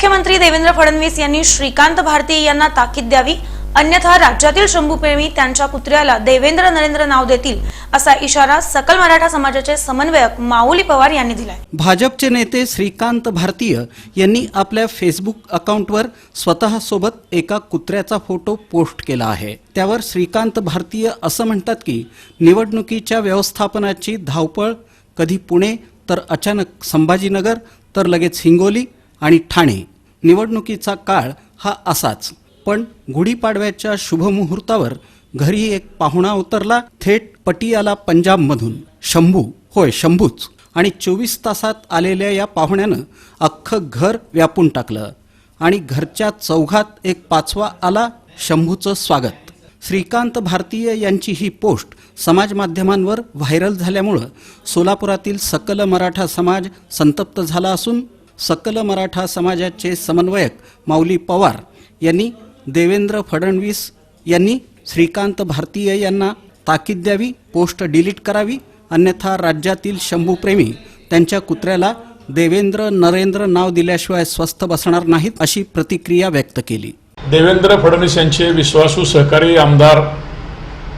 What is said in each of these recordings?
मुख्यमंत्री देवेंद्र फडणवीस यांनी श्रीकांत भारती यांना ताकीद द्यावी अन्यथा राज्यातील शंभूप्रेमी त्यांच्या कुत्र्याला देवेंद्र नरेंद्र नाव देतील असा इशारा सकल मराठा समाजाचे समन्वयक माऊली पवार यांनी दिलाय. भाजपचे नेते श्रीकांत भारतीय यांनी आपल्या फेसबुक अकाउंटवर स्वतःसोबत एका कुत्र्याचा फोटो पोस्ट केला आहे. त्यावर श्रीकांत भारतीय असं म्हणतात की निवडणुकीच्या व्यवस्थापनाची धावपळ कधी पुणे तर अचानक संभाजीनगर तर लगेच हिंगोली आणि ठाणे. निवडणुकीचा काळ हा असाच. पण गुढीपाडव्याच्या शुभमुहूर्तावर घरी एक पाहुणा उतरला थेट पटियाला पंजाबमधून. शंभू होय शंभूच. आणि चोवीस तासात आलेल्या या पाहुण्यानं अख्खं घर व्यापून टाकलं. आणि घरच्या चौघात एक पाचवा आला शंभूचं स्वागत. श्रीकांत भारतीय यांची ही पोस्ट समाज माध्यमांवर व्हायरल झाल्यामुळं सोलापुरातील सकल मराठा समाज संतप्त झाला असून सकल मराठा समाजाचे समन्वयक माऊली पवार यांनी देवेंद्र फडणवीस यांनी श्रीकांत भारतीय यांना ताकीद द्यावी पोस्ट डिलीट करावी अन्यथा राज्यातील शंभूप्रेमी त्यांच्या कुत्र्याला देवेंद्र नरेंद्र नाव दिल्याशिवाय स्वस्थ बसणार नाहीत अशी प्रतिक्रिया व्यक्त केली. देवेंद्र फडणवीस यांचे विश्वासू सहकारी आमदार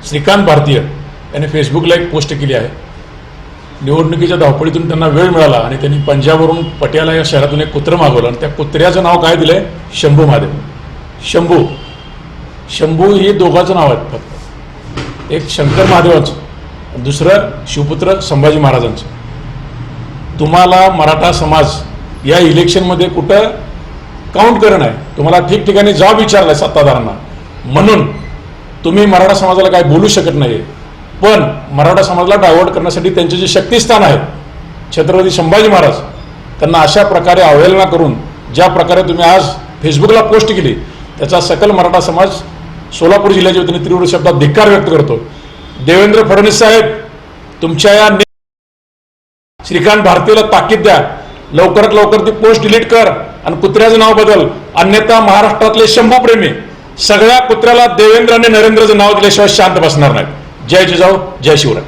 श्रीकांत भारतीय यांनी फेसबुकला एक पोस्ट केली आहे. निवडणुकीच्या धावपळीतून त्यांना वेळ मिळाला आणि त्यांनी पंजाबवरून पटियाला या शहरातून एक कुत्रं मागवलं आणि त्या कुत्र्याचं नाव काय दिलंय? शंभू महादेव. शंभू. शंभू हे दोघांचं नाव आहेत फक्त. एक शंकर महादेवांचं दुसरं शिवपुत्र संभाजी महाराजांचं. तुम्हाला मराठा समाज या इलेक्शनमध्ये कुठं काउंट करणं आहे? तुम्हाला ठिकठिकाणी जाब विचारलाय सत्ताधारांना म्हणून तुम्ही मराठा समाजाला काय बोलू शकत नाही पण मराठा समाजाला डायव्हर्ट करण्यासाठी त्यांचे जे शक्तिस्थान आहेत छत्रपती संभाजी महाराज त्यांना अशा प्रकारे अवहेलना करून ज्या प्रकारे तुम्ही आज फेसबुकला पोस्ट केली त्याचा सकल मराठा समाज सोलापूर जिल्ह्याच्या वतीने तीव्र शब्दात धिक्कार व्यक्त करतो. देवेंद्र फडणवीस साहेब तुमच्या या श्रीकांत भारतीला ताकीद द्या. लवकरात लवकर ती पोस्ट डिलीट कर आणि कुत्र्याचं नाव बदल. अन्यथा महाराष्ट्रातले शंभू प्रेमी सगळ्या कुत्र्याला देवेंद्र आणि नरेंद्रचं नाव दिल्याशिवाय शांत बसणार नाहीत. जय जिजाऊ जय शिवराय.